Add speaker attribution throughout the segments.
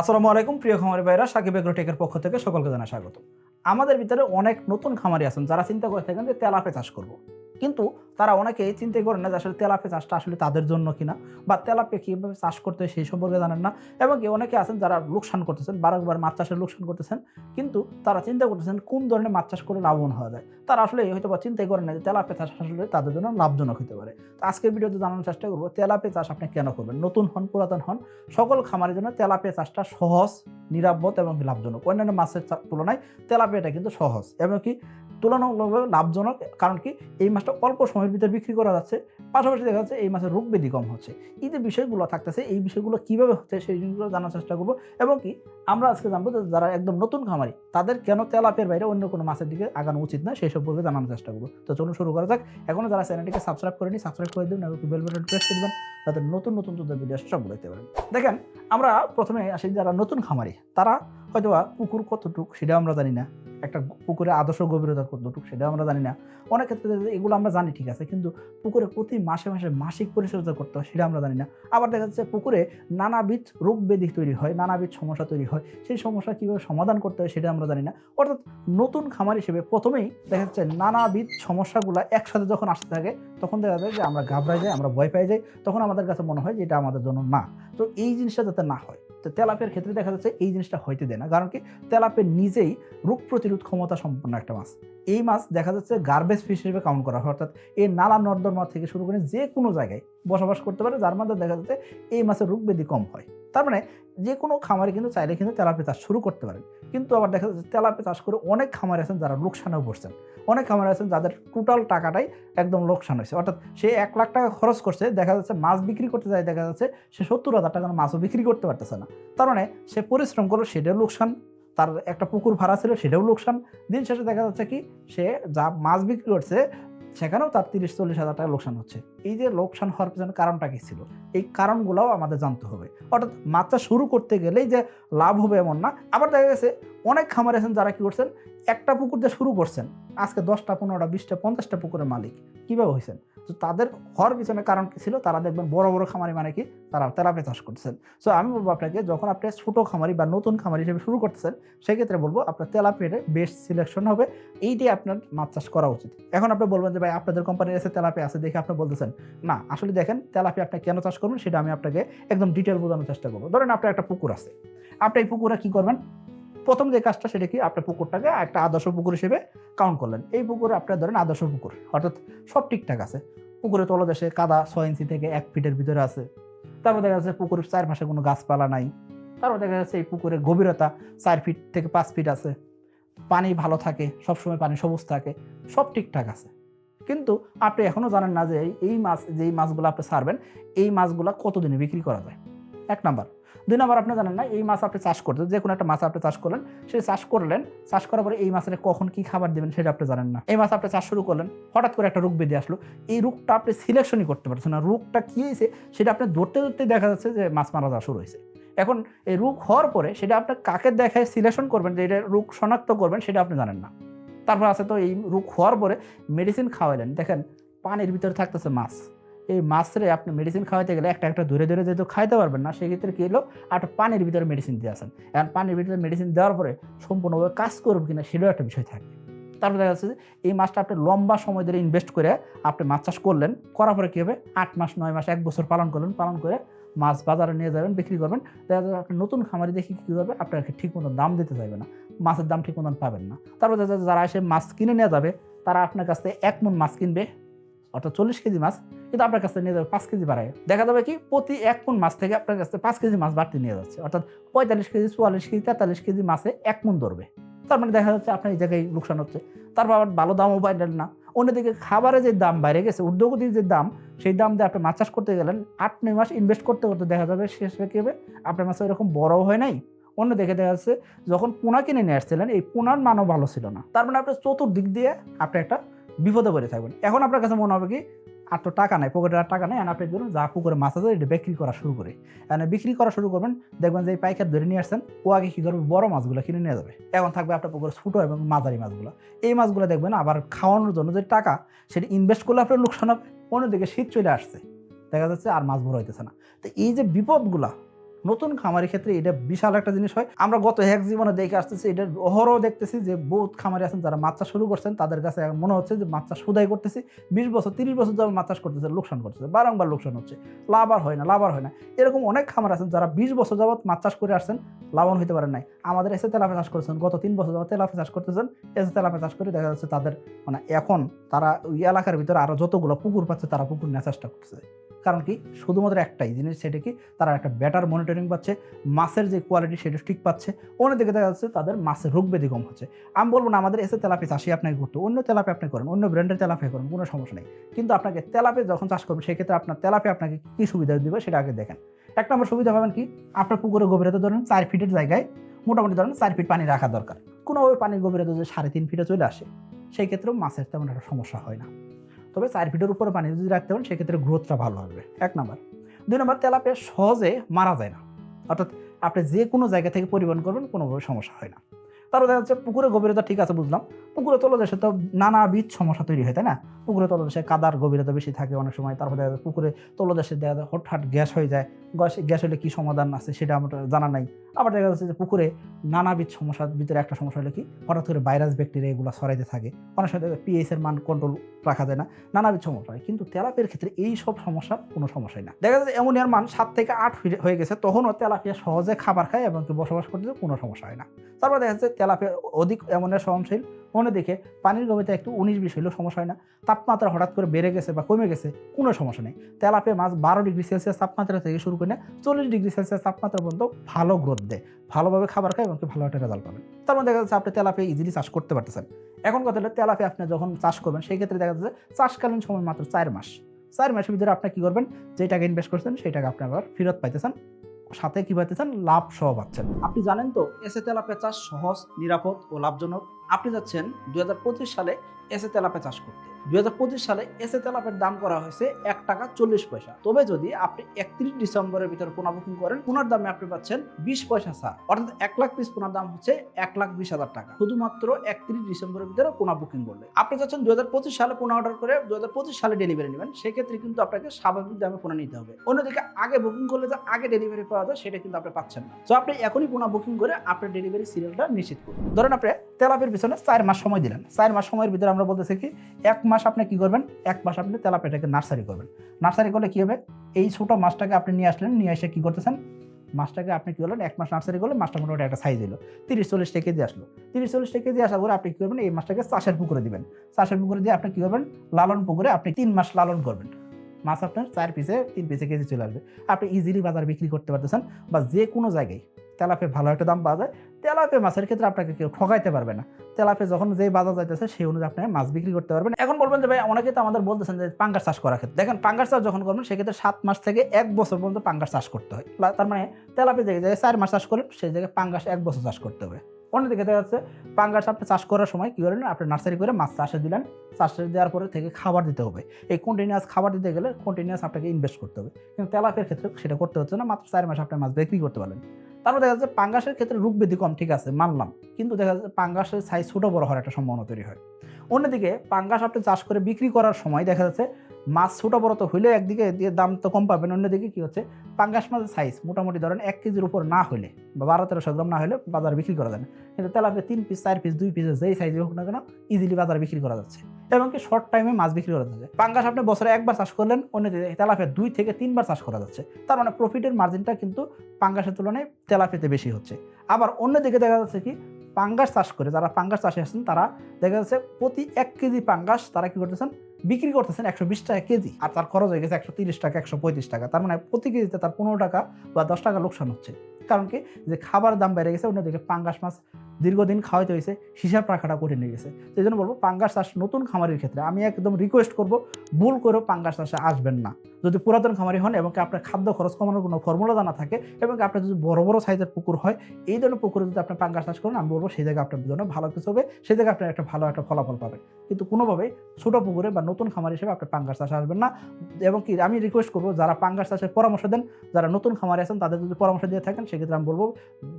Speaker 1: আসসালামু আলাইকুম, প্রিয় খামারি ভাইরা, সাকিব এগ্রোটেকের পক্ষ থেকে সকলকে জানা স্বাগত আমাদের ভিতরে অনেক নতুন খামারি আছেন যারা চিন্তা করে থাকেন যে তেলাপে চাষ করব। কিন্তু তারা অনেকেই চিন্তা করেন না যে আসলে তেলাপে চাষটা আসলে তাদের জন্য কিনা, বা তেলাপে কীভাবে চাষ করতে হয় সেই সম্পর্কে জানেন না, এবং অনেকে আছেন যারা লোকসান করতেছেন, বারবার মাছ চাষের লোকসান করতেছেন, কিন্তু তারা চিন্তা করতেছেন কোন ধরনের মাছ চাষ করে লাভবান হওয়া যায়। তারা আসলে হয়তো বা চিন্তাই করেন না যে তেলাপে চাষ আসলে তাদের জন্য লাভজনক হতে পারে। তো আজকের ভিডিওতে জানানোর চেষ্টা করব, তেলাপে চাষ আপনি কেন করবেন? নতুন হন, পুরাতন হন, সকল খামারের জন্য তেলাপিয়া চাষটা সহজ, নিরাপদ এবং লাভজনক। অন্যান্য মাছের তুলনায় তেলাপিয়াটা কিন্তু সহজ, এবং কি তুলনামূলকভাবে লাভজনক, কারণ কি এই মাছটা অল্প সময়ের ভিতরে বিক্রি করা যাচ্ছে। পাশাপাশি দেখা যাচ্ছে এই মাছের রোগ ব্যাধি কম হচ্ছে। এই যে বিষয়গুলো থাকতেছে, এই বিষয়গুলো কীভাবে হচ্ছে সেই জিনিসগুলো জানার চেষ্টা করব এবং কি আমরা আজকে জানব যে যারা একদম নতুন খামারি, তাদের কেন তেলাপের বাইরে অন্য কোনো মাছের দিকে আগানো উচিত না সেই সম্পর্কে জানানোর চেষ্টা করব। তো চলুন শুরু করা যাক। এখনও যারা চ্যানেলটিকে সাবস্ক্রাইব করেনি সাবস্ক্রাইব করে দেবেন এবং বেল বাটন প্রেস করে দেবেন, যাতে নতুন নতুন তোদের ভিডিও সবগুলো দেখতে পারেন। দেখেন, আমরা প্রথমে আসি যারা নতুন খামারি, তারা হয়তো পুকুর কতটুক সেটা আমরা জানি না। একটা পুকুরে আদর্শ গভীরতা কতটুক সেটা আমরা জানি না। অনেক ক্ষেত্রে এগুলো আমরা জানি ঠিক আছে, কিন্তু পুকুরে প্রতি মাসে মাসে মাসিক পরিচর্যা করতে হয় সেটা আমরা জানি না। আবার দেখা যাচ্ছে পুকুরে নানাবিধ রোগ ব্যাধি তৈরি হয়, নানাবিধ সমস্যা তৈরি হয়। সেই সমস্যা কীভাবে সমাধান করতে হয় সেটা আমরা জানি না। অর্থাৎ নতুন খামার হিসেবে প্রথমেই দেখা যাচ্ছে নানাবিধ সমস্যাগুলো একসাথে যখন আসতে থাকে, তখন দেখা যায় যে আমরা ঘাবড়াই যাই, আমরা ভয় পেয়ে যাই, তখন আমাদের কাছে মনে হয় যে এটা আমাদের জন্য না। তো এই জিনিসটা যাতে না হয় তো তেলাপের ক্ষেত্রে দেখা যাচ্ছে এই জিনিসটা হইতে দেয় না। কারণ কি? তেলাপের নিজেই রোগ প্রতিরোধ ক্ষমতা সম্পন্ন একটা মাছ। এই মাছ দেখা যাচ্ছে গার্বেজ ফিশ হিসেবে কাউন্ট করা হয়। অর্থাৎ এই নালা নর্দমা থেকে শুরু করে যে কোনো জায়গায় বসবাস করতে পারে, যার মধ্যে দেখা যাচ্ছে এই মাছের রোগ ব্যাধি কম হয়। তার মানে যে কোনো খামারে কিন্তু চাইলে কিন্তু তেলাপি চাষ শুরু করতে পারেন। কিন্তু আবার দেখা যাচ্ছে তেলাপে চাষ করে অনেক খামারে আছেন যারা লোকসানেও পড়ছেন অনেক খামারে আছেন যাদের টোটাল টাকাটাই একদম লোকসান হয়েছে। অর্থাৎ সে এক লাখ টাকা খরচ করছে, দেখা যাচ্ছে মাছ বিক্রি করতে যায়, দেখা যাচ্ছে সে সত্তর হাজার টাকার মাছও বিক্রি করতে পারতেছে না। তার মানে সে পরিশ্রম করল, সেটাও লোকসান। তার একটা পুকুর ভাড়া ছিল, সেটাও লোকসান। দিন শেষে দেখা যাচ্ছে কি, সে যা মাছ বিক্রি করছে সেখানেও তার তিরিশ, চল্লিশ হাজার টাকা লোকসান হচ্ছে। এই যে লোকসান হওয়ার পিছনে কারণটা কি ছিল? এই কারণগুলোও আমাদের জানতে হবে। অর্থাৎ মাত্রা শুরু করতে গেলেই যে লাভ হবে এমন না। আবার দেখা গেছে, অনেক খামার আছেন যারা কি করছেন, একটা পুকুর দিয়ে শুরু করছেন। আজকে দশটা, পনেরোটা, বিশটা, পঞ্চাশটা পুকুরের মালিক। কীভাবে হয়েছেন? তো তাদের হওয়ার পিছনে কারণ কি ছিল? তারা দেখবেন বড় বড় খামারি মানে কি? তারা তেলাপে চাষ করতেছেন। সো আমি বলব আপনাকে, যখন আপনি ছোটো খামারি বা নতুন খামারি হিসেবে শুরু করতেছেন, সেক্ষেত্রে বলব আপনার তেলাপিয়াটা বেস্ট সিলেকশন হবে এইটাই আপনার মাছ চাষ করা উচিত। এখন আপনি বলবেন যে, ভাই, আপনাদের কোম্পানির এসে তেলাপি আছে দেখে আপনি বলতেছেন। না, আসলে দেখেন তেলাপি আপনি কেন চাষ করবেন সেটা আমি আপনাকে একদম ডিটেল বোঝানোর চেষ্টা করব। ধরেন আপনার একটা পুকুর আছে। আপনি এই পুকুরে কি করবেন? প্রথম যে কাজটা সেটা কি? আপনার পুকুরটাকে একটা আদর্শ পুকুর হিসেবে কাউন্ট করলেন। এই পুকুরে আপনার ধরেন আদর্শ পুকুর, অর্থাৎ সব ঠিকঠাক আছে। পুকুরে তলদেশে কাদা ছয় ইঞ্চি থেকে এক ফিটের ভিতরে আছে। তারপর দেখা যাচ্ছে পুকুরের চারপাশে কোনো গাছপালা নাই। তারপর দেখা যাচ্ছে এই পুকুরের গভীরতা চার ফিট থেকে পাঁচ ফিট আছে। পানি ভালো থাকে, সবসময় পানি সবুজ থাকে, সব ঠিকঠাক আছে। কিন্তু আপনি এখনও জানেন না যে এই- মাছ, যেই মাছগুলো আপনি ছাড়বেন, এই মাছগুলো কতদিনে বিক্রি করা যায়? এক নাম্বার। দুই নাম্বার, আপনি জানেন না, এই মাছ আপনি চাষ করতে যে কোনো একটা মাছ আপনি চাষ করলেন, সেই চাষ করলেন, চাষ করার পরে এই মাছের কখন কি খাবার দেবেন সেটা আপনি জানেন না। এই মাছ আপনি চাষ শুরু করলেন, হঠাৎ করে একটা রোগ বেঁধে আসলো, এই রোগটা আপনি সিলেকশনই করতে পারছেন না। রোগটা কী হয়েছে, সেটা আপনি ধরতে ধরতে দেখা যাচ্ছে যে মাছ মারা যাওয়া শুরু হয়েছে। এখন এই রোগ হওয়ার পরে সেটা আপনি কাকে দেখায় সিলেকশন করবেন, যে এটা রোগ শনাক্ত করবেন, সেটা আপনি জানেন না। তারপর আছে তো এই রোগ হওয়ার পরে মেডিসিন খাওয়াইলেন, দেখেন পানির ভিতরে থাকতেছে মাছ। এই মাছরে আপনি মেডিসিন খাওয়াতে গেলে একটা একটা ধরে ধরে যেহেতু খাইতে পারবেন না, সেক্ষেত্রে কী হলো? একটা পানির ভিতরে মেডিসিন দিয়ে আসেন। এখন পানির ভিতরে মেডিসিন দেওয়ার পরে সম্পূর্ণভাবে কাজ করবে কিনা সেটাও একটা বিষয় থাকে। তারপর দেখা যাচ্ছে যে এই মাছটা আপনি লম্বা সময় ধরে ইনভেস্ট করে আপনি মাছ চাষ করলেন, করার পরে কী হবে? আট মাস, নয় মাস, এক বছর পালন করলেন, পালন করে মাছ বাজারে নিয়ে যাবেন, বিক্রি করবেন। দেখা যাবে আপনি নতুন খামারি দেখে কী করবে? আপনাকে ঠিক মতন দাম দিতে চাইবে না, মাছের দাম ঠিক মতন পাবেন না। তারপর দেখা যাচ্ছে যারা এসে মাছ কিনে নিয়ে যাবে, তারা আপনার কাছ থেকে এক মন মাছ কিনবে অর্থাৎ চল্লিশ কেজি মাছ, কিন্তু আপনার কাছ নিয়ে যাবে পাঁচ কেজি বাড়ায়। দেখা যাবে কি, প্রতি এক মন মাছ থেকে আপনার কাছ পাঁচ কেজি মাছ বাড়তি নিয়ে যাচ্ছে। অর্থাৎ পঁয়তাল্লিশ কেজি, চুয়াল্লিশ কেজি, তেতাল্লিশ কেজি মাছে এক মন ধরবে। তার মানে দেখা যাচ্ছে আপনার এই জায়গায় লোকসান হচ্ছে। তারপর আবার ভালো দামও পাইলেন না অন্যদিকে খাবারের যে দাম বাইরে গেছে ঊর্ধ্বগতির যে দাম, সেই দাম দিয়ে আপনি মাছ চাষ করতে গেলেন, আট, নয় মাস ইনভেস্ট করতে করতে দেখা যাবে শেষে কী হবে আপনার মাছ এরকম বড়ও হয় নাই। অন্য দেখে দেখা যাচ্ছে, যখন পোনা কিনে নিয়ে আসছিলেন, এই পোনার মানও ভালো ছিল না। তার মানে আপনার চতুর্দিক দিয়ে আপনি একটা বিপদে পড়ে থাকবেন। এখন আপনার কাছে মনে হবে কি, আর তো টাকা নাই, পকেটে আর টাকা নেই আপনি ধরুন যা পুকুরে মাছ আছে, এটা বিক্রি করা শুরু করে। মানে বিক্রি করা শুরু করবেন, দেখবেন যে এই পাইকার ধরে নিয়ে আসছেন, ও আগে কী করবে, বড় মাছগুলো কিনে নিয়ে যাবে। এখন থাকবে আপনার পুকুরে ছোটো এবং মাঝারি মাছগুলো। এই মাছগুলো দেখবেন আবার খাওয়ানোর জন্য যে টাকা, সেটা ইনভেস্ট করলে আপনার লোকসান হবে, অন্যদিকে শীত চলে আসছে। দেখা যাচ্ছে আর মাছ বড় হইতেছে না। তো এই যে বিপদগুলা নতুন খামারি ক্ষেত্রে এটা বিশাল একটা জিনিস হয়। আমরা গত এক জীবনে দেখে আসতেছি, এটা অহরহ দেখতেছি যে বহুত খামারি আছেন, যারা মাছ চাষ শুরু করছেন, তাদের কাছে মনে হচ্ছে যে মাছ চাষ সুদাই করতেছি। বিশ বছর, তিরিশ বছর যাবে মাছ চাষ করতেছে, লোকসান করতেছে, বারংবার লোকসান হচ্ছে। লাভ আর হয় না, লাভ আর হয় না। এরকম অনেক খামার আছেন যারা বিশ বছর যাবত মাছ চাষ করে আসছেন, লাভবান হতে পারেন নাই। আমাদের এসে তেলাপে চাষ করেছেন, গত তিন বছর যাবত তেলাপে চাষ করতেছেন, এসে তেলাপে চাষ করে দেখা যাচ্ছে তাদের মানে এখন তারা ওই এলাকার ভিতরে আরও যতগুলো পুকুর পাচ্ছে, তারা পুকুর নেওয়ার চেষ্টা করতেছে। কারণ কি? শুধুমাত্র একটাই জিনিস, সেটা কি? তারা একটা বেটার মনিটরিং পাচ্ছে, মাছের যে কোয়ালিটি সেটা ঠিক পাচ্ছে। অন্যদিকে দেখা যাচ্ছে তাদের মাছের রোগ ব্যাধি কম হচ্ছে। আমি বলব না আমাদের এসে তেলাপি চাষি আপনাকে করতে অন্য তেলাপি আপনি করেন, অন্য ব্র্যান্ডের তেলাপি করেন, কোনো সমস্যা নেই। কিন্তু আপনাকে তেলাপি যখন চাষ করবেন সেক্ষেত্রে আপনার তেলাপি আপনাকে কী সুবিধা দেবে সেটা আগে দেখেন। এক নম্বর সুবিধা পাবেন কি? আপনার পুকুরে গভীরতা ধরেন চার ফিটের জায়গায় মোটামুটি ধরেন চার ফিট পানি রাখা দরকার। কোনোভাবে পানির গভীরতা যদি সাড়ে তিন ফিটে চলে আসে সেই ক্ষেত্রেও মাছের তেমন একটা সমস্যা হয় না। তবে চার ফিটের উপরে পানি যদি রাখতে পারেন, সেক্ষেত্রে গ্রোথটা ভালো হবে। এক নম্বর। দুই নম্বর, তেলাপিয়া সহজে মারা যায় না। অর্থাৎ আপনি যে কোনো জায়গা থেকে পরিবহন করবেন, কোনোভাবে সমস্যা হয় না। তারপর দেখা যাচ্ছে পুকুরে গভীরতা ঠিক আছে, বুঝলাম। পুকুরে তলদেশে তো নানাবিধ সমস্যা তৈরি হয়, তাই না? পুকুরে তলদেশে কাদার গভীরতা বেশি থাকে অনেক সময়। তারপর দেখা যায় পুকুরে তলদেশে দেখা যায় হঠাৎ গ্যাস হয়ে যায়। গ্যাস গ্যাস হলে কী সমাধান আছে, সেটা আমার জানা নাই। আবার দেখা যাচ্ছে যে পুকুরে নানাবিধ সমস্যার ভিতরে একটা সমস্যা হলে কি, হঠাৎ করে ভাইরাস ব্যাকটেরিয়া এগুলো ছড়াইতে থাকে। অনেক সময় পিএইচ এর মান কন্ট্রোল রাখা যায় না। নানাবিধ সমস্যা হয়। কিন্তু তেলাপিয়ার ক্ষেত্রে এই সব সমস্যার কোনো সমস্যাই না। দেখা যাচ্ছে অ্যামোনিয়ার মান সাত থেকে আট হয়ে গেছে। তখনও তেলাপিয়া সহজে খাবার খায় এবং বসবাস করতে কোনো সমস্যা হয় না। তারপর দেখা যাচ্ছে তেলাপিয়া অধিক অ্যামোনিয়া সহনশীল অন্যদিকে পানির গভীরতা একটু উনিশ বিশ হলেও সমস্যা হয় না। তাপমাত্রা হঠাৎ করে বেড়ে গেছে বা কমে গেছে, কোনো সমস্যা নেই। তেলাপিয়া মাছ বারো ডিগ্রি সেলসিয়াস তাপমাত্রা থেকে শুরু করে চল্লিশ ডিগ্রি সেলসিয়াস তাপমাত্রা পর্যন্ত ভালো গ্রোথ দেয়। ভালোভাবে খাবার খায় এবং ভালো একটা রেজাল্ট পাবেন তার মধ্যে দেখা যাচ্ছে আপনি তেলাপিয়া ইজিলি চাষ করতে পারতেছেন। এখন কথা হলো তেলাপিয়া আপনি যখন চাষ করবেন, সেই ক্ষেত্রে দেখা যাচ্ছে চাষকালীন সময় মাত্র চার মাস। চার মাসের ভিতরে আপনি কি করবেন? যে টাকা ইনভেস্ট করছেন, সেই টাকা আপনি আবার ফেরত পাইতেছেন। সাথে কি পাইতেছেন লাভ সহ পাচ্ছেন। আপনি জানেন তো এসে তেলাপিয়া চাষ সহজ, নিরাপদ ও লাভজনক। আপনি যাচ্ছেন দুই হাজার পঁচিশ সালে এসে তেলাপে চাষ করতে। দু হাজার পঁচিশ সালে এসে তেলাপের দাম করা হয়েছে এক টাকা চল্লিশ পয়সা। তবে যদি আপনি একত্রিশ ডিসেম্বরের ভিতরে পোনা বুকিং করেন, পোনার দামে আপনি পাচ্ছেন বিশ পয়সা ছাড়। অর্থাৎ এক লাখ পিস পোনার দাম হচ্ছে এক লাখ বিশ হাজার টাকা। শুধুমাত্র একত্রিশ ডিসেম্বরের ভিতরে পোনা বুকিং করলে। আপনি যাচ্ছেন দুই হাজার পঁচিশ সালে পোনা অর্ডার করে দু হাজার পঁচিশ সালে ডেলিভারি নেবেন, সেক্ষেত্রে কিন্তু আপনাকে স্বাভাবিক দামে পোনা নিতে হবে। অন্যদিকে আগে বুকিং করলে যে আগে ডেলিভারি পাওয়া যায়, সেটা কিন্তু আপনি পাচ্ছেন না। তো আপনি এখনই পোনা বুকিং করে আপনার ডেলিভারি সিরিয়ালটা নিশ্চিত করুন। ধরেন আপনি তেলাপের পিছনে চার মাস সময় দিলেন। চার মাস সময়ের ভিতরে আমরা বলতেছি কি, এক মাস আপনি কি করবেন? এক মাস আপনি তেলাপিয়াটাকে নার্সারি করবেন। নার্সারি করলে কী হবে? এই ছোটো মাছটাকে আপনি নিয়ে আসলেন, নিয়ে এসে কি করতেছেন? মাছটাকে আপনি কী করলেন? এক মাস নার্সারি করলে মাছটা মোটামুটি একটা সাইজ হলো তিরিশ চল্লিশটা কেজি আসলো। তিরিশ চল্লিশটা কেজি আসার পরে আপনি কী করবেন? এই মাছটাকে চাষের পুকুরে দিবেন। চাষের পুকুরে দিয়ে আপনি কী করবেন? লালন পুকুরে আপনি তিন মাস লালন করবেন। মাছ আপনার চার পিসে তিন পিসে কেজি চলে আসবে। আপনি ইজিলি বাজারে বিক্রি করতে পারতেছেন বা যে কোনো জায়গায় তেলাপে ভালো একটা দাম পাওয়া যায়। তেলাপে মাছের ক্ষেত্রে আপনাকে কেউ ঠকাইতে পারবে না। তেলাপে যখন যে বাজার যাইতেছে, সেই অনুযায়ী আপনি মাছ বিক্রি করতে পারবেন। এখন বলবেন যে, ভাই, অনেকে তো আমাদের বলতেছেন যে, পাঙ্গাস চাষ করার ক্ষেত্রে। দেখেন, পাঙ্গাস চাষ যখন করবেন, সেক্ষেত্রে সাত মাস থেকে এক বছর পর্যন্ত পাঙ্গাস চাষ করতে হয়। তার মানে তেলাপে যে জায়গায় চার মাস চাষ করেন, সেই জায়গায় পাঙ্গাস এক বছর চাষ করতে হবে। অন্যদিকে দেখা যাচ্ছে, পাঙ্গাস আপনি চাষ করার সময় কী করেন, আপনি নার্সারি করে মাছ চাষে দিলেন। চাষে দেওয়ার পরে থেকে খাবার দিতে হবে। এই কন্টিনিউয়াস খাবার দিতে গেলে কন্টিনিউয়াস আপনাকে ইনভেস্ট করতে হবে। কিন্তু তেলাপের ক্ষেত্রে সেটা করতে হচ্ছে না, মাত্র চার মাস আপনি মাছ বিক্রি করতে পারলেন। তারপর দেখা যাচ্ছে পাঙ্গাসের ক্ষেত্রে রোগ বৃদ্ধি কম, ঠিক আছে, মানলাম। কিন্তু দেখা যাচ্ছে পাঙ্গাসের সাইজ ছোটো বড় হওয়ার একটা সম্ভাবনা তৈরি হয়। অন্যদিকে পাঙ্গাস আপনি চাষ করে বিক্রি করার সময় দেখা যাচ্ছে মাছ ছোটো বড় তো হইলেও একদিকে দিয়ে দাম তো কম পাবেন, অন্যদিকে কী হচ্ছে? পাঙ্গাস মাছের সাইজ মোটামুটি ধরেন এক কেজির উপর না হলে বা বারো তেরোশো গ্রাম না হলে বাজারে বিক্রি করা যায় না কিন্তু তেলাপে তিন পিস চার পিস দুই পিস যেই সাইজে হোক না কেন ইজিলি বাজারে বিক্রি করা যাচ্ছে। এবং কি শর্ট টাইমে মাছ বিক্রি করা যাচ্ছে পাঙ্গাস আপনি বছরে একবার চাষ করলেন, অন্যদিকে তেলাপিয়া দুই থেকে তিনবার চাষ করা যাচ্ছে। তার মানে প্রফিটের মার্জিনটা কিন্তু পাঙ্গাসের তুলনায় তেলাপিয়াতে বেশি হচ্ছে। আবার অন্যদিকে দেখা যাচ্ছে কি, পাঙ্গাস চাষ করে, যারা পাঙ্গাস চাষে আসছেন তারা দেখা যাচ্ছে প্রতি এক কেজি পাঙ্গাস তারা কি করতেছেন বিক্রি করতেছেন একশো বিশ টাকা কেজি। আর তার খরচ হয়ে গেছে একশো তিরিশ টাকা, একশো পঁয়ত্রিশ টাকা। তার মানে প্রতি কেজিতে তার পনেরো টাকা বা দশ টাকা লোকসান হচ্ছে। কারণ কি? যে খাবার দাম বেড়ে গেছে, অন্যদিকে পাঙ্গাস মাছ দীর্ঘদিন খাওয়াইতে হয়েছে হিসাব রাখাটা কঠিন হয়ে গেছে। সেই জন্য বলব, পাঙ্গাস চাষ নতুন খামারির ক্ষেত্রে আমি একদম রিকোয়েস্ট করব, ভুল করেও পাঙ্গাস চাষে আসবেন না। যদি পুরাতন খামারি হন এবং আপনার খাদ্য খরচ কমানোর কোনো ফর্মুলা জানা থাকে এবং আপনার যদি বড় বড় সাইজের পুকুর হয়, এই ধরনের পুকুরে যদি আপনি পাঙ্গাস চাষ করেন, আমি বলব সেই জায়গায় আপনার জন্য ভালো কিছু হবে, সেই জায়গায় আপনার একটা ভালো একটা ফলাফল পাবেন। কিন্তু কোনোভাবেই ছোটো পুকুরে বা নতুন খামার হিসেবে আপনি পাঙ্গাস চাষে আসবেন না। এবং কি আমি রিকোয়েস্ট করব, যারা পাঙ্গাস চাষের পরামর্শ দেন, যারা নতুন খামারে আছেন, তাদের যদি পরামর্শ দিয়ে থাকেন, সেক্ষেত্রে আমি বলব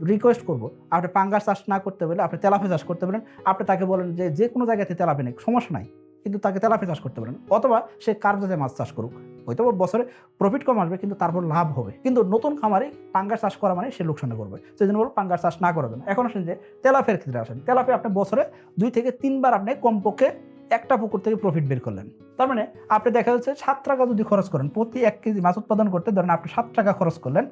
Speaker 1: রিকোয়েস্ট করব। আপনি পাঙ্গাস চাষ না করতে পারলে আপনি তেলাপে চাষ করতে পারেন। আপনি তাকে বলেন যে যে কোনো জায়গাতে তেলাপে নেই সমস্যা নাই। কিন্তু তাকে তেলাপি চাষ করতে পারেন। অথবা সে কার্প জাতীয় মাছ চাষ করুক। হয়তো বছরে প্রফিট কম আসবে, কিন্তু তারপর লাভ হবে। কিন্তু নতুন খামারে পাঙ্গাস চাষ করা মানে সে লোকসানে করবে সেই জন্য বলব পাঙ্গাস চাষ না করার জন্য এখন আসেন যে তেলাপের ক্ষেত্রে আসেন। তেলাপি আপনি বছরে দুই থেকে তিনবার আপনি কমপক্ষে একটা পুকুর থেকে প্রফিট বের করলেন। তার মানে আপনি দেখা যাচ্ছে সাত টাকা যদি খরচ করেন, প্রতি এক কেজি মাছ উৎপাদন করতে ধরেন আপনি সাত টাকা খরচ করলেন।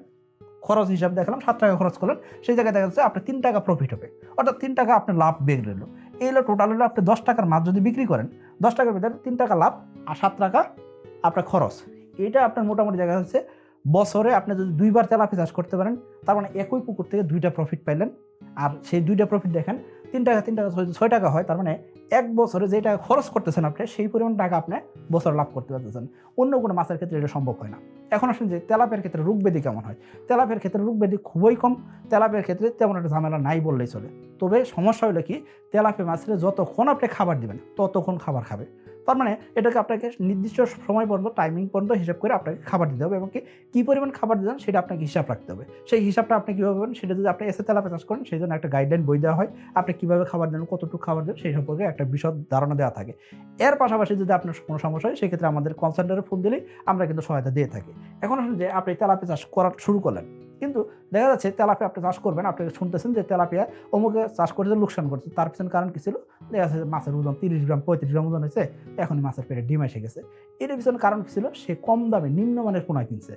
Speaker 1: খরচ হিসাবে দেখলাম, সাত টাকা খরচ করলেন, সেই জায়গায় দেখা যাচ্ছে আপনার তিন টাকা প্রফিট হবে। অর্থাৎ তিন টাকা আপনার লাভ বের রইল এই হলো টোটাল হলো আপনি দশ টাকার মাছ যদি বিক্রি করেন, দশ টাকার ভিতরে তিন টাকা লাভ আর সাত টাকা আপনার খরচ। এটা আপনার মোটামুটি জায়গা হচ্ছে বছরে আপনি যদি দুইবার তেলাপি চাষ করতে পারেন, তার মানে একই পুকুর থেকে দুইটা প্রফিট পাইলেন। আর সেই দুইটা প্রফিট দেখেন তিন টাকা তিন টাকা, ছয়- টাকা হয়, তার মানে এক বছরে যে টাকা খরচ করতেছেন আপনি, সেই পরিমাণ টাকা আপনি বছর লাভ করতে পারতেছেন। অন্য কোনো মাছের ক্ষেত্রে এটা সম্ভব হয় না। এখন আসুন যে তেলাপের ক্ষেত্রে রোগব্যাধি কেমন হয়? তেলাপের ক্ষেত্রে রোগব্যাধি খুবই কম। তেলাপের ক্ষেত্রে তেমন একটা ঝামেলা নাই বললেই চলে। তবে সমস্যা হলো কি তেলাপি মাছের যতক্ষণ আপনি খাবার দিবেন, ততক্ষণ খাবার খাবে। তার মানে এটাকে আপনাকে নির্দিষ্ট সময় পর্যন্ত টাইমিং পর্যন্ত হিসাব করে আপনাকে খাবার দিতে হবে এবং কি, কী পরিমাণ খাবার দিবেন সেটা আপনাকে হিসাব রাখতে হবে। সেই হিসাবটা আপনি কীভাবে করবেন সেটা যদি আপনি এসে তেলাপে চাষ করেন, সেই জন্য একটা গাইডলাইন বই দেওয়া হয়, আপনি কীভাবে খাবার দেন কতটুকু খাবার দেন সেই সম্পর্কে একটা বিশদ ধারণা দেওয়া থাকে। এর পাশাপাশি যদি আপনার কোনো সমস্যা হয়, সেক্ষেত্রে আমাদের কল সেন্টারে ফোন দিলেই আমরা কিন্তু সহায়তা দিয়ে থাকি। এখন আসলে যে, আপনি তেলাপে চাষ করা শুরু করলেন। কিন্তু দেখা যাচ্ছে তেলাপিয়া আপনি চাষ করবেন, আপনি শুনতেছেন যে তেলাপিয়া অমুকে চাষ করে লোকসান করছে। তার পিছনে কারণ কী ছিল? দেখা যাচ্ছে মাছের ওজন তিরিশ গ্রাম, পঁয়ত্রিশ গ্রাম ওজন হয়েছে, এখনই মাছের পেটে ডিম এসে গেছে। এর পিছনে কারণ কী ছিল? সে কম দামে নিম্নমানের পোনা কিনছে।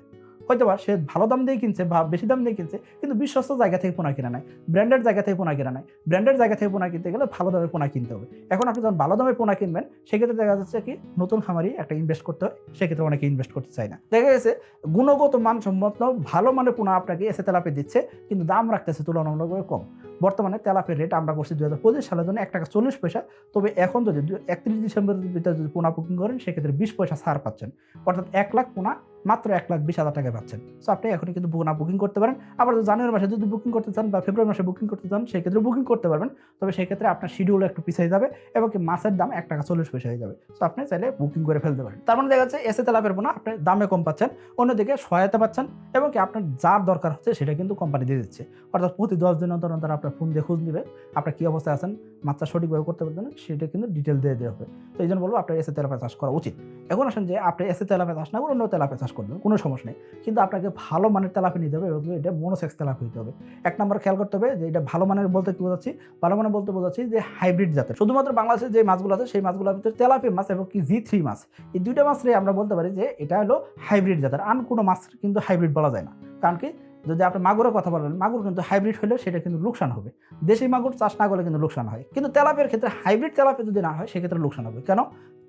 Speaker 1: হয়তো বা সে ভালো দাম দিয়ে কিনছে বা বেশি দাম দিয়ে কিনছে, কিন্তু বিশ্বস্ত জায়গা থেকে পোনা কিনা নাই ব্র্যান্ডেড জায়গা থেকে পোনা কিনা নাই ব্র্যান্ডেড জায়গা থেকে পোনা কিনতে গেলে ভালো দামে পোনা কিনতে হবে। এখন আপনি যখন ভালো দামে পোনা কিনবেন, সেক্ষেত্রে দেখা যাচ্ছে কি, নতুন খামারি একটা ইনভেস্ট করতে হয়, সেক্ষেত্রে অনেকে ইনভেস্ট করতে চায় না। দেখা গেছে, গুণগত মানসম্মত ভালো মানের পোনা আপনাকে এসে তেলাপে দিচ্ছে, কিন্তু দাম রাখতেছে তুলনামূলকভাবে কম। বর্তমানে তেলাপের রেট আমরা করছি দু হাজার পঁচিশ সালের জন্য এক টাকা চল্লিশ পয়সা, তবে এখন যদি একত্রিশ ডিসেম্বরের ভিতরে যদি পোনা বুকিং করেন, সেক্ষেত্রে বিশ পয়সা ছাড় পাচ্ছেন। অর্থাৎ এক লাখ পোনা মাত্র এক লাখ বিশ হাজার টাকায় পাচ্ছেন। সো আপনি এখনই কিন্তু পোনা বুকিং করতে পারেন। আবার জানুয়ারি মাসে যদি বুকিং করতে চান বা ফেব্রুয়ারি মাসে বুকিং করতে চান, সেক্ষেত্রে বুকিং করতে পারবেন। তবে সেক্ষেত্রে আপনার শিডিউল একটু পিছিয়ে যাবে এবং কি মাছের দাম এক টাকা চল্লিশ পয়সা হয়ে যাবে। সো আপনি চাইলে বুকিং করে ফেলতে পারেন। তার মানে দেখা যাচ্ছে এসে তেলাপের পোনা আপনি দামে কম পাচ্ছেন, অন্যদিকে সহায়তা পাচ্ছেন এবং কি আপনার যার দরকার হচ্ছে সেটা কিন্তু কোম্পানি দিয়ে দিচ্ছে। অর্থাৎ প্রতি দশ দিন অন্তর অন্তর আপনার ফোন দিয়ে খোঁজ নেবে, আপনার কী অবস্থায় আছেন, মাত্রা সঠিকভাবে করতে পারবেন সেটা কিন্তু ডিটেল দিয়ে দেওয়া হবে। তো এই জন্য বলব, আপনার এসে তেলাপে চাষ করা উচিত। এখন আসেন যে, আপনি এসে তেলাপে চাষ না, অন্য তেলাপে চাষ করবেন, কোনো সমস্যা নেই। কিন্তু আপনাকে ভালো মানের তেলাপি নিতে হবে এবং এটা মনোসেক্স তেলাপি হতে হবে। এক নম্বর খেয়াল করতে হবে যে এটা ভালো মানের বলতে কি বোঝাচ্ছি? ভালো মানের বলতে বোঝাচ্ছি যে হাইব্রিড জাতের। শুধুমাত্র বাংলাদেশে যে মাছগুলো আছে, সেই মাছগুলোর ভিতরে তেলাপি মাছ এবং কি জি থ্রি মাছ, এই দুইটা মাছরে আমরা বলতে পারি যে এটা হলো হাইব্রিড জাতের। আন কোনো মাছ কিন্তু হাইব্রিড বলা যায় না। কারণ কি? যদি আপনি মাগুরের কথা বলেন, মাগুর কিন্তু হাইব্রিড হলে সেটা কিন্তু লোকসান হবে। দেশি মাগুর চাষ না করলে কিন্তু লোকসান হয়। কিন্তু তেলাপের ক্ষেত্রে হাইব্রিড তেলাপি যদি না হয়, সেক্ষেত্রে লোকসান হবে। কেন?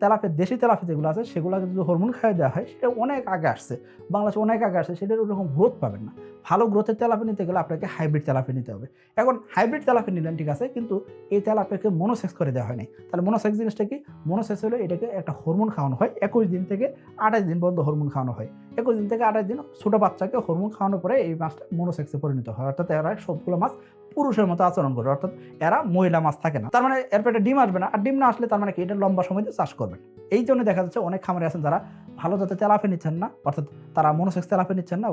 Speaker 1: তেলাপের দেশি তেলাপি যেগুলো আছে সেগুলোকে যদি হরমোন খাইয়ে দেওয়া হয়, সেটা অনেক আগে আসছে। বাংলাদেশে অনেক আগে আসছে, সেটার ওরকম গ্রোথ পাবেন না। ভালো গ্রোথের তেলাপি নিতে গেলে আপনাকে হাইব্রিড তেলাপি নিতে হবে। এখন হাইব্রিড তেলাপি নিলেন, ঠিক আছে, কিন্তু এই তেলাপিকে মনোসেক্স করে দেওয়া হয়নি। তাহলে মনোসেক্স জিনিসটা কি? মনোসেক্স হলে এটাকে একটা হরমোন খাওয়ানো হয়, একুশ দিন থেকে আঠাশ দিন পর্যন্ত হরমোন খাওয়ানো হয়। একুশ দিন থেকে আঠাশ দিন ছোটো বাচ্চাকে হরমোন খাওয়ানোর পরে এই মাছটা মনোসেক্সে পরিণত হয়। অর্থাৎ এরা সবগুলো মাছ পুরুষের মতো আচরণ করবে অর্থাৎ এরা মহিলা মাছ থাকে না। তার মানে এর পেটে ডিম আসবে না, আর ডিম না আসলে তার মানে কি, এটা লম্বা সময় দিয়ে চাষ করবেন। এই জন্য দেখা যাচ্ছে অনেক খামারে আছেন যারা ভালো জাতের তেলাপি নিচ্ছেন না, অর্থাৎ তারা মনোসেক্স তেলাপি নিচ্ছেন না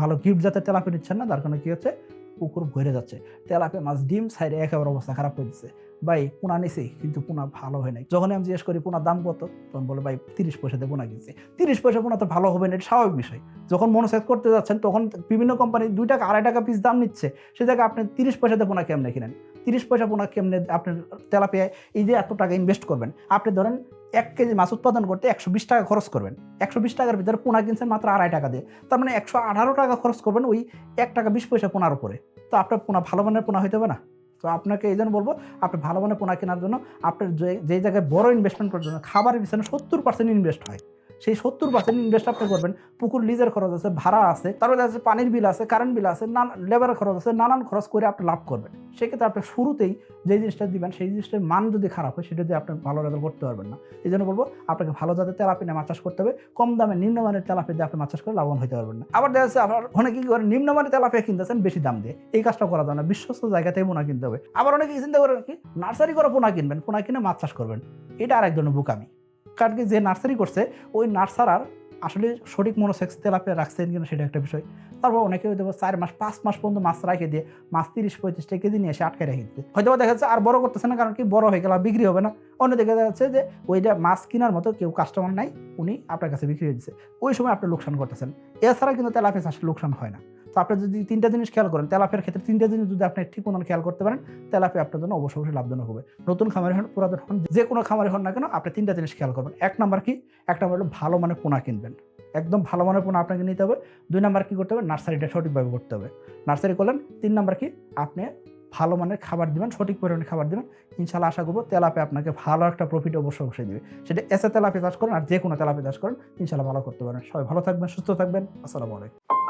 Speaker 1: ভালো গিফট জাতের তেলাপি নিচ্ছেন না তার কারণে কি হচ্ছে, পুকুর ভরে যাচ্ছে। তেলাপি মাছ ডিম সাইডে একেবারে অবস্থা খারাপ করে দিচ্ছে। ভাই, পোনা নিছি, কিন্তু পোনা ভালো হয় নাই। যখন আমি জিজ্ঞেস করি পোনার দাম কত? তখন বলে, ভাই, তিরিশ পয়সাতে পোনা কিনছে। তিরিশ পয়সা পোনা তো ভালো হবে না, এটা স্বাভাবিক বিষয়। যখন মনোসেট করতে যাচ্ছেন, তখন বিভিন্ন কোম্পানি দুই টাকা, আড়াই টাকা পিস দাম নিচ্ছে। সে জায়গায় আপনি তিরিশ পয়সাতে পোনা কেমনে কিনেন? তিরিশ পয়সা পোনা কেমনে আপনার তেলাপিয়ায় এই যে এত টাকা ইনভেস্ট করবেন? আপনি ধরেন এক কেজি মাছ উৎপাদন করতে একশো বিশ টাকা খরচ করবেন। একশো বিশ টাকার ভিতরে পোনা কিনছেন মাত্র আড়াই টাকা দিয়ে। তার মানে একশো আঠারো টাকা খরচ করবেন ওই এক টাকা বিশ পয়সা পোনার উপরে। তো আপনার পোনা ভালো মানের পোনা হইতে হবে না? তো আপনাকে এই জন্য বলব, আপনি ভালো মানের পোনা কেনার জন্য, আপনার যে জায়গায় বড় ইনভেস্টমেন্ট করার জন্য, খাবারের পিছনে সত্তর পার্সেন্ট ইনভেস্ট হয়। সেই সত্তর পার্সেন্ট ইনভেস্ট আপনি করবেন। পুকুর লিজের খরচ আছে, ভাড়া আছে, তারপরে আছে পানির বিল আছে কারেন্ট বিল আছে, নানা খরচ আছে, নানান খরচ করে আপনি লাভ করবেন। সেক্ষেত্রে আপনি শুরুতেই যে জিনিসটা দিবেন, সেই জিনিসটার মান যদি খারাপ হয়, সেটা দিয়ে আপনি ভালো রেজাল্ট করতে পারবেন না। এই জন্য বলব, আপনাকে ভালো জাতের তেলাপি নিয়ে মাছ চাষ করতে হবে। কম দামে নিম্নমানের তেলাপি দিয়ে আপনি মাছ চাষ করে লাভবান হতে পারবেন না। আবার দেখা যাচ্ছে আপনার অনেকে কি করে নিম্নমানের তেলাপিয়া কিনতেছেন বেশি দাম দিয়ে। এই কাজটা করা যায় না। বিশ্বস্ত জায়গা থেকে পোনা কিনতে হবে। আবার অনেকে চিন্তা করেন কি, নার্সারি করে পোনা কিনবেন, পোনা কিনে মাছ চাষ করবেন। এটা আরেক ধরনের বোকামি। কারণ কি যে নার্সারি করছে, ওই নার্সারার আসলে সঠিক মনোসেক্স তেলাপিয়া রাখছেন কিনা সেটা একটা বিষয়। তারপর অনেকে হয়তো চার মাস, পাঁচ মাস পর্যন্ত মাছ রাখে দিয়ে মাছ তিরিশ পঁয়ত্রিশটা কেজি নিয়ে এসে আটকে রেখে দিতে হয়তো দেখা যাচ্ছে আর বড় করতেছে না, কারণ কি বড় হয়ে গেলে বিক্রি হবে না। অন্য দেখা যাচ্ছে যে ওইটা মাছ কেনার মতো কেউ কাস্টমার নাই, উনি আপনার কাছে বিক্রি হয়ে দিচ্ছে ওই সময় আপনি লোকসান করতেছেন। এছাড়া কিন্তু তেলাপিয়া চাষে লোকসান হয় না। তো আপনি যদি তিনটা জিনিস খেয়াল করেন, তেলাপিয়ার ক্ষেত্রে তিনটা জিনিস যদি আপনি ঠিক মতন খেয়াল করতে পারেন, তেলাপিয়া আপনার জন্য অবশ্যই অবশ্যই লাভজনক হবে। নতুন খামারি হন, পুরাতন হন, যে কোনো খামারি হন না কেন, আপনি তিনটা জিনিস খেয়াল করবেন। এক নাম্বার কি? এক নাম্বার হলো ভালো মানের পোনা কিনবেন। একদম ভালো মানের পোনা আপনাকে নিতে হবে। দুই নাম্বার কি করতে হবে? নার্সারিটা সঠিকভাবে করতে হবে। নার্সারি করলেন, তিন নাম্বার কি? আপনি ভালো মানের খাবার দিবেন, সঠিক পরিমাণে খাবার দিবেন। ইনশাল্লাহ আশা করব তেলাপে আপনাকে ভালো একটা প্রফিট অবশ্যই অবশ্যই দিবে। সেটা এসে তেলাপে চাষ করেন আর যে কোনো তেলাপে চাষ করেন ইনশাল্লাহ ভালো করতে পারেন সবাই ভালো থাকবেন, সুস্থ থাকবেন। আসসালামু আলাইকুম।